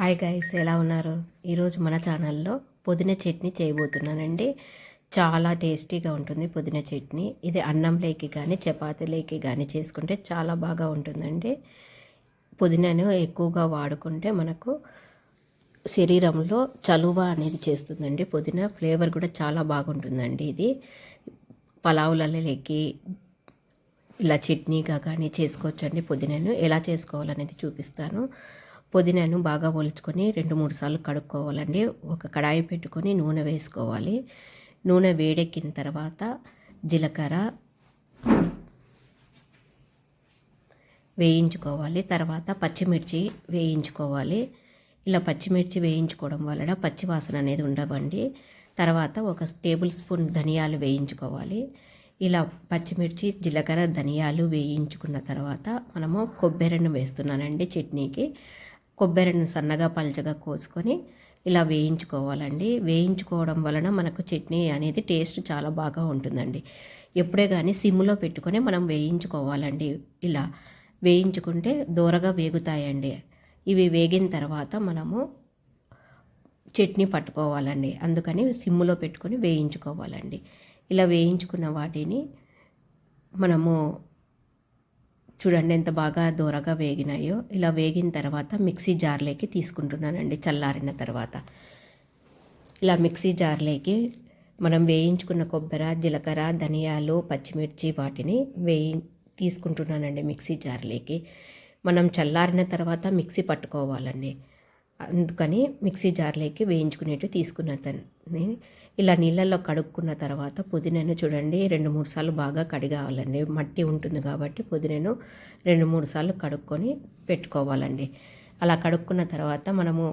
Hi guys ఎలా ఉన్నారు? ఈరోజు మన ఛానల్లో పుదీనా చట్నీ చేయబోతున్నానండి. చాలా టేస్టీగా ఉంటుంది పుదీనా చట్నీ. ఇది అన్నంలోకి కానీ చపాతీలోకి కానీ చేసుకుంటే చాలా బాగా ఉంటుందండి. పుదీనాను ఎక్కువగా వాడుకుంటే మనకు శరీరంలో చలువ అనేది చేస్తుందండి పుదీనా. ఫ్లేవర్ కూడా చాలా బాగుంటుందండి ఇది. పలావులలోకి ఇలా చట్నీగా కానీ చేసుకోవచ్చండి పుదీనాను. ఎలా చేసుకోవాలనేది చూపిస్తాను. పుదీనాను బాగా ఒలుచుకొని రెండు మూడు సార్లు కడుక్కోవాలండి. ఒక కడాయి పెట్టుకొని నూనె వేసుకోవాలి. నూనె వేడెక్కిన తర్వాత జీలకర్ర వేయించుకోవాలి. తర్వాత పచ్చిమిర్చి వేయించుకోవాలి. ఇలా పచ్చిమిర్చి వేయించుకోవడం వలన పచ్చివాసన అనేది ఉండవండి. తర్వాత ఒక టేబుల్ స్పూన్ ధనియాలు వేయించుకోవాలి. ఇలా పచ్చిమిర్చి జీలకర్ర ధనియాలు వేయించుకున్న తర్వాత మనము కొబ్బరిని వేస్తున్నానండి చట్నీకి. కొబ్బరిని సన్నగా పలుచగా కోసుకొని ఇలా వేయించుకోవాలండి. వేయించుకోవడం వలన మనకు చట్నీ అనేది టేస్ట్ చాలా బాగా ఉంటుందండి. ఎప్పుడే కానీ సిమ్లో పెట్టుకొని మనం వేయించుకోవాలండి. ఇలా వేయించుకుంటే దూరగా వేగుతాయండి. ఇవి వేగిన తర్వాత మనము చట్నీ పట్టుకోవాలండి. అందుకని సిమ్లో పెట్టుకొని వేయించుకోవాలండి. ఇలా వేయించుకున్న వాటిని మనము చూడండి ఎంత బాగా దూరగా వేగినాయో. ఇలా వేగిన తర్వాత మిక్సీ జార్లోకి తీసుకుంటున్నానండి చల్లారిన తర్వాత. ఇలా మిక్సీ జార్లోకి మనం వేయించుకున్న కొబ్బరి జీలకర్ర ధనియాలు పచ్చిమిర్చి వాటిని వేయి తీసుకుంటున్నానండి మిక్సీ జార్లోకి. మనం చల్లారిన తర్వాత మిక్సీ పట్టుకోవాలండి. అందుకని మిక్సీ జార్లోకి వేయించుకునేట్టు తీసుకున్నదని ఇలా నీళ్ళల్లో కడుక్కున్న తర్వాత పుదీనాను చూడండి రెండు మూడు సార్లు బాగా కడిగావాలండి మట్టి ఉంటుంది కాబట్టి పుదీనాను రెండు మూడు సార్లు కడుక్కొని పెట్టుకోవాలండి. అలా కడుక్కున్న తర్వాత మనము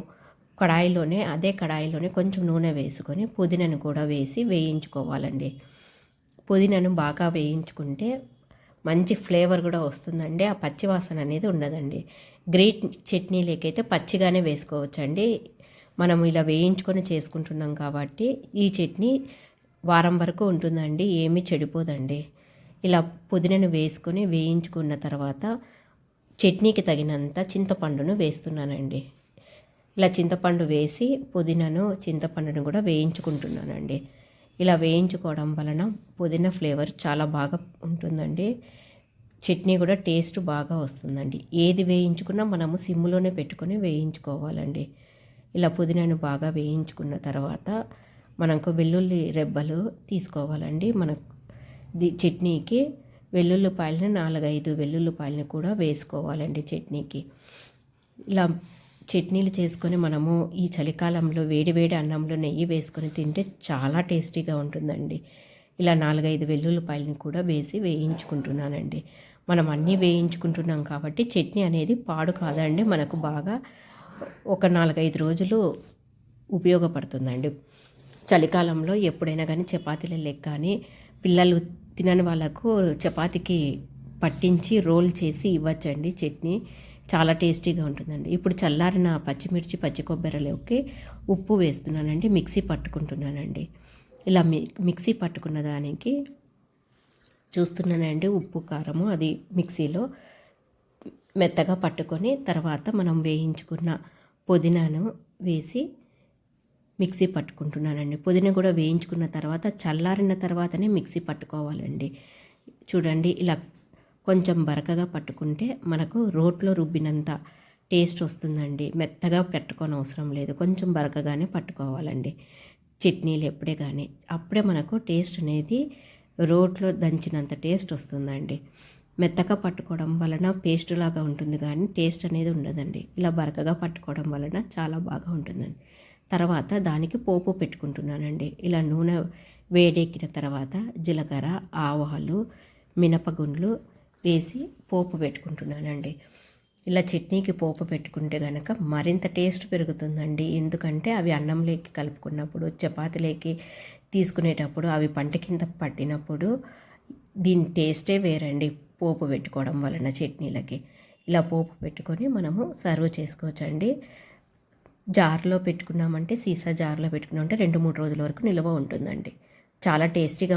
కడాయిలోనే అదే కడాయిలోనే కొంచెం నూనె వేసుకొని పుదీనాను కూడా వేసి వేయించుకోవాలండి. పుదీనాను బాగా వేయించుకుంటే మంచి ఫ్లేవర్ కూడా వస్తుందండి. ఆ పచ్చివాసన అనేది ఉండదండి. గ్రీట్ చట్నీలేకైతే పచ్చిగానే వేసుకోవచ్చండి. మనం ఇలా వేయించుకొని చేసుకుంటున్నాం కాబట్టి ఈ చట్నీ వారం వరకు ఉంటుందండి. ఏమీ చెడిపోదండి. ఇలా పుదీనను వేసుకొని వేయించుకున్న తర్వాత చట్నీకి తగినంత చింతపండును వేస్తున్నానండి. ఇలా చింతపండు వేసి పుదీనను చింతపండును కూడా వేయించుకుంటున్నానండి. ఇలా వేయించుకోవడం వలన పుదీనా ఫ్లేవర్ చాలా బాగా ఉంటుందండి. చట్నీ కూడా టేస్ట్ బాగా వస్తుందండి. ఏది వేయించుకున్నా మనము సిమ్లోనే పెట్టుకొని వేయించుకోవాలండి. ఇలా పుదీనాను బాగా వేయించుకున్న తర్వాత మనకు వెల్లుల్లి రెబ్బలు తీసుకోవాలండి. మన చట్నీకి వెల్లుల్లిపాయలని నాలుగైదు వెల్లుల్లిపాయలని కూడా వేసుకోవాలండి చట్నీకి. ఇలా చట్నీలు చేసుకొని మనము ఈ చలికాలంలో వేడివేడి అన్నంలో నెయ్యి వేసుకొని తింటే చాలా టేస్టీగా ఉంటుందండి. ఇలా నాలుగైదు వెల్లుల్లిపాయలని కూడా వేసి వేయించుకుంటున్నానండి. మనం అన్నీ వేయించుకుంటున్నాం కాబట్టి చట్నీ అనేది పాడు కాదండి. మనకు బాగా ఒక నాలుగైదు రోజులు ఉపయోగపడుతుందండి. చలికాలంలో ఎప్పుడైనా కానీ చపాతీల లెక్క కానీ పిల్లలు తినని వాళ్ళకు చపాతీకి పట్టించి రోల్ చేసి ఇవ్వచ్చండి చట్నీ. చాలా టేస్టీగా ఉంటుందండి. ఇప్పుడు చల్లారిన పచ్చిమిర్చి పచ్చి కొబ్బరిలోకి ఉప్పు వేస్తున్నానండి మిక్సీ పట్టుకుంటున్నానండి. ఇలా మిక్సీ పట్టుకున్న దానికి చూస్తున్నానండి ఉప్పు కారము అది మిక్సీలో మెత్తగా పట్టుకొని తర్వాత మనం వేయించుకున్న పుదీనాను వేసి మిక్సీ పట్టుకుంటున్నానండి. పుదీనా కూడా వేయించుకున్న తర్వాత చల్లారిన తర్వాతనే మిక్సీ పట్టుకోవాలండి. చూడండి ఇలా కొంచెం బరకగా పట్టుకుంటే మనకు రోట్లో రుబ్బినంత టేస్ట్ వస్తుందండి. మెత్తగా పెట్టుకొని అవసరం లేదు. కొంచెం బరకగానే పట్టుకోవాలండి. చట్నీలు ఎప్పుడే కానీ అప్పుడే మనకు టేస్ట్ అనేది రోట్లో దంచినంత టేస్ట్ వస్తుందండి. మెత్తగా పట్టుకోవడం వలన పేస్ట్ లాగా ఉంటుంది కానీ టేస్ట్ అనేది ఉండదండి. ఇలా బరకగా పట్టుకోవడం వలన చాలా బాగా ఉంటుందండి. తర్వాత దానికి పోపు పెట్టుకుంటున్నానండి. ఇలా నూనె వేడెక్కిన తర్వాత జీలకర్ర ఆవాలు మినపగుండ్లు వేసి పోపు పెట్టుకుంటున్నానండి. ఇలా చట్నీకి పోపు పెట్టుకుంటే కనుక మరింత టేస్ట్ పెరుగుతుందండి. ఎందుకంటే అవి అన్నంలోకి కలుపుకున్నప్పుడు చపాతీలోకి తీసుకునేటప్పుడు అవి పంట కింద పట్టినప్పుడు దీని టేస్టే వేరండి పోపు పెట్టుకోవడం వలన చట్నీలకి. ఇలా పోపు పెట్టుకొని మనము సర్వ్ చేసుకోవచ్చండి. జార్లో పెట్టుకున్నామంటే సీసా జార్లో పెట్టుకున్నామంటే రెండు మూడు రోజుల వరకు నిల్వ ఉంటుందండి. చాలా టేస్టీగా